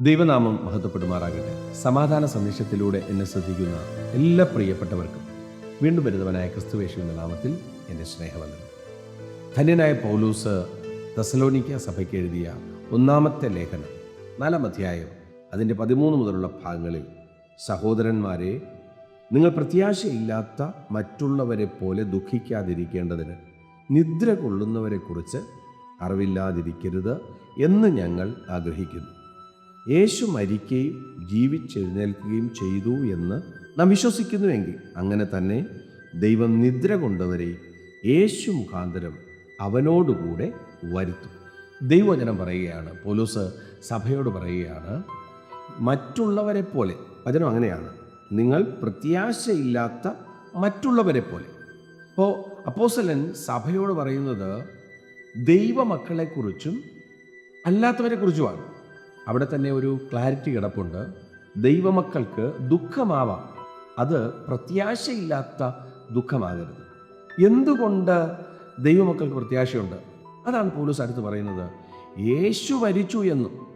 ദൈവനാമം മഹത്വപ്പെടുമാറാകട്ടെ. സമാധാന സന്ദേശത്തിലൂടെ എന്നെ ശ്രദ്ധിക്കുന്ന എല്ലാ പ്രിയപ്പെട്ടവർക്കും വീണ്ടും വരുന്നവനായ ക്രിസ്തുവേശുവിന്റെ നാമത്തിൽ എന്റെ സ്നേഹവന്ദനം. ധന്യനായ പൗലൂസ് തെസലോനിക്ക സഭയ്ക്ക് എഴുതിയ ഒന്നാമത്തെ ലേഖനം നാലാം അധ്യായം അതിന്റെ പതിമൂന്ന് മുതലുള്ള ഭാഗങ്ങളിൽ സഹോദരന്മാരെ നിങ്ങൾ പ്രത്യാശയില്ലാത്ത മറ്റുള്ളവരെ പോലെ ദുഃഖിക്കാതിരിക്കേണ്ടതിന് നിദ്ര കൊള്ളുന്നവരെക്കുറിച്ച് അറിവില്ലാതിരിക്കരുത് എന്ന് ഞങ്ങൾ ആഗ്രഹിക്കുന്നു. യേശു മരിക്കുകയും ജീവിച്ചെഴുന്നേൽക്കുകയും ചെയ്തു എന്ന് നാം വിശ്വസിക്കുന്നുവെങ്കിൽ അങ്ങനെ തന്നെ ദൈവം നിദ്ര കൊണ്ടവരെ യേശു മുഖാന്തരം അവനോടുകൂടെ വരുത്തും. ദൈവജനം പറയുകയാണ് പോലൂസ് സഭയോട് പറയുകയാണ് മറ്റുള്ളവരെ പോലെ വചനം അങ്ങനെയാണ് നിങ്ങൾ പ്രത്യാശയില്ലാത്ത മറ്റുള്ളവരെ പോലെ. ഇപ്പോൾ അപ്പോസലൻ സഭയോട് പറയുന്നത് ദൈവമക്കളെക്കുറിച്ചും അല്ലാത്തവരെക്കുറിച്ചുമാണ്. അവിടെ തന്നെ ഒരു ക്ലാരിറ്റി കിടപ്പുണ്ട്. ദൈവമക്കൾക്ക് ദുഃഖമാവാം. അത് പ്രത്യാശയില്ലാത്ത ദുഃഖമാകരുത്. എന്തുകൊണ്ട് ദൈവമക്കൾക്ക് പ്രത്യാശയുണ്ട്? അതാണ് പോലീസ് അടുത്ത് പറയുന്നത്. യേശു മരിച്ചു എന്നും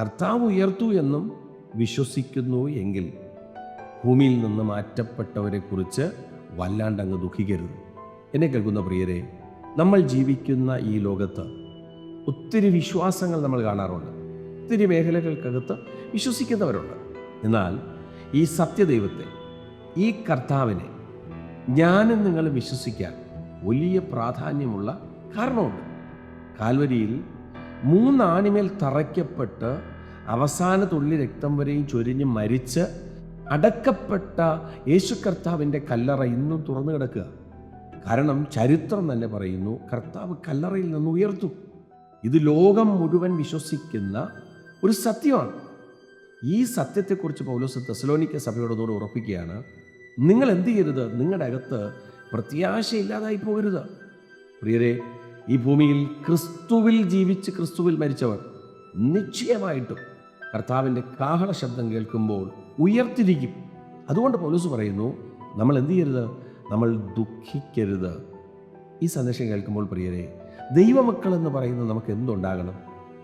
കർത്താവ് ഉയർത്തു എന്നും വിശ്വസിക്കുന്നു എങ്കിൽ ഭൂമിയിൽ നിന്ന് മാറ്റപ്പെട്ടവരെക്കുറിച്ച് വല്ലാണ്ടങ്ങ് ദുഃഖിക്കരുത്. എന്നെ കേൾക്കുന്ന പ്രിയരെ നമ്മൾ ജീവിക്കുന്ന ഈ ലോകത്ത് ഒത്തിരി വിശ്വാസങ്ങൾ നമ്മൾ കാണാറുണ്ട്. ഒത്തിരി മേഖലകൾക്കകത്ത് വിശ്വസിക്കുന്നവരുണ്ട്. എന്നാൽ ഈ സത്യദൈവത്തെ ഈ കർത്താവിനെ ഞാനും നിങ്ങൾ വിശ്വസിക്കാൻ വലിയ പ്രാധാന്യമുള്ള കാരണമുണ്ട്. കാൽവരിയിൽ മൂന്നാണിമേൽ തറയ്ക്കപ്പെട്ട് അവസാന തുള്ളി രക്തം വരെയും ചൊരിഞ്ഞ് മരിച്ച് അടക്കപ്പെട്ട യേശു കർത്താവിന്റെ കല്ലറ ഇന്നും തുറന്നു കിടക്കുക. കാരണം ചരിത്രം തന്നെ പറയുന്നു കർത്താവ് കല്ലറയിൽ നിന്ന് ഉയർത്തു. ഇത് ലോകം മുഴുവൻ വിശ്വസിക്കുന്ന ഒരു സത്യമാണ് ഈ സത്യത്തെക്കുറിച്ച് പൗലോസ് തെസലോനിക്ക സഭയോടതോട് ഉറപ്പിക്കുകയാണ് നിങ്ങൾ എന്ത് ചെയ്യരുത്? നിങ്ങളുടെ അകത്ത് പ്രത്യാശയില്ലാതായി പോകരുത്. പ്രിയരെ ഈ ഭൂമിയിൽ ക്രിസ്തുവിൽ ജീവിച്ച് ക്രിസ്തുവിൽ മരിച്ചവർ നിശ്ചയമായിട്ടും കർത്താവിന്റെ കാഹള ശബ്ദം കേൾക്കുമ്പോൾ ഉയർത്തിരിക്കും. അതുകൊണ്ട് പൗലോസ് പറയുന്നു നമ്മൾ എന്ത് ചെയ്യരുത്? നമ്മൾ ദുഃഖിക്കരുത്. ഈ സന്ദേശം കേൾക്കുമ്പോൾ പ്രിയരെ ദൈവമക്കൾ എന്ന് പറയുന്നത് നമുക്ക് എന്തുണ്ടാകണം?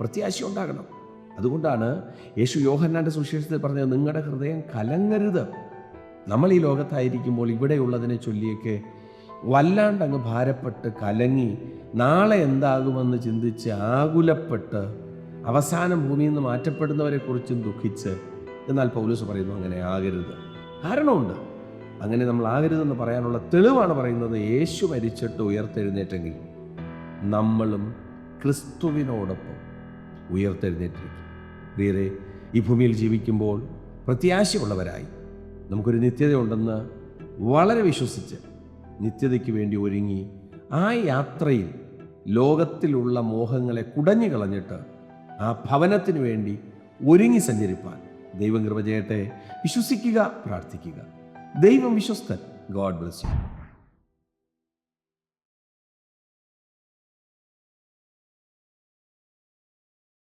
പ്രത്യാശ ഉണ്ടാകണം. അതുകൊണ്ടാണ് യേശു യോഹന്നാന്റെ സുശേഷത്തിൽ പറഞ്ഞത് നിങ്ങളുടെ ഹൃദയം കലങ്ങരുത്. നമ്മൾ ഈ ലോകത്തായിരിക്കുമ്പോൾ ഇവിടെയുള്ളതിനെ ചൊല്ലിയൊക്കെ വല്ലാണ്ട് അങ്ങ് ഭാരപ്പെട്ട് കലങ്ങി നാളെ എന്താകുമെന്ന് ചിന്തിച്ച് ആകുലപ്പെട്ട് അവസാനം ഭൂമിയിൽ നിന്ന് മാറ്റപ്പെടുന്നവരെക്കുറിച്ചും ദുഃഖിച്ച് എന്നാൽ പൗലൂസ് പറയുന്നു അങ്ങനെ ആകരുത്. കാരണമുണ്ട്. അങ്ങനെ നമ്മൾ ആകരുതെന്ന് പറയാനുള്ള തെളിവാണ് പറയുന്നത് യേശു മരിച്ചിട്ട് ഉയർത്തെഴുന്നേറ്റെങ്കിൽ നമ്മളും ക്രിസ്തുവിനോടൊപ്പം ഉയർത്തെഴുന്നേറ്റിരിക്കും. പ്രിയരെ ഈ ഭൂമിയിൽ ജീവിക്കുമ്പോൾ പ്രത്യാശയുള്ളവരായി. നമുക്കൊരു നിത്യതയുണ്ടെന്ന് വളരെ വിശ്വസിച്ച് നിത്യതയ്ക്ക് വേണ്ടി ഒരുങ്ങി ആ യാത്രയിൽ ലോകത്തിലുള്ള മോഹങ്ങളെ കുടഞ്ഞു കളഞ്ഞിട്ട് ആ ഭവനത്തിന് വേണ്ടി ഒരുങ്ങി സഞ്ചരിപ്പാൻ ദൈവം കൃപ ചെയ്യട്ടെ. വിശ്വസിക്കുക പ്രാർത്ഥിക്കുക. ദൈവം വിശ്വസ്തൻ. God bless you.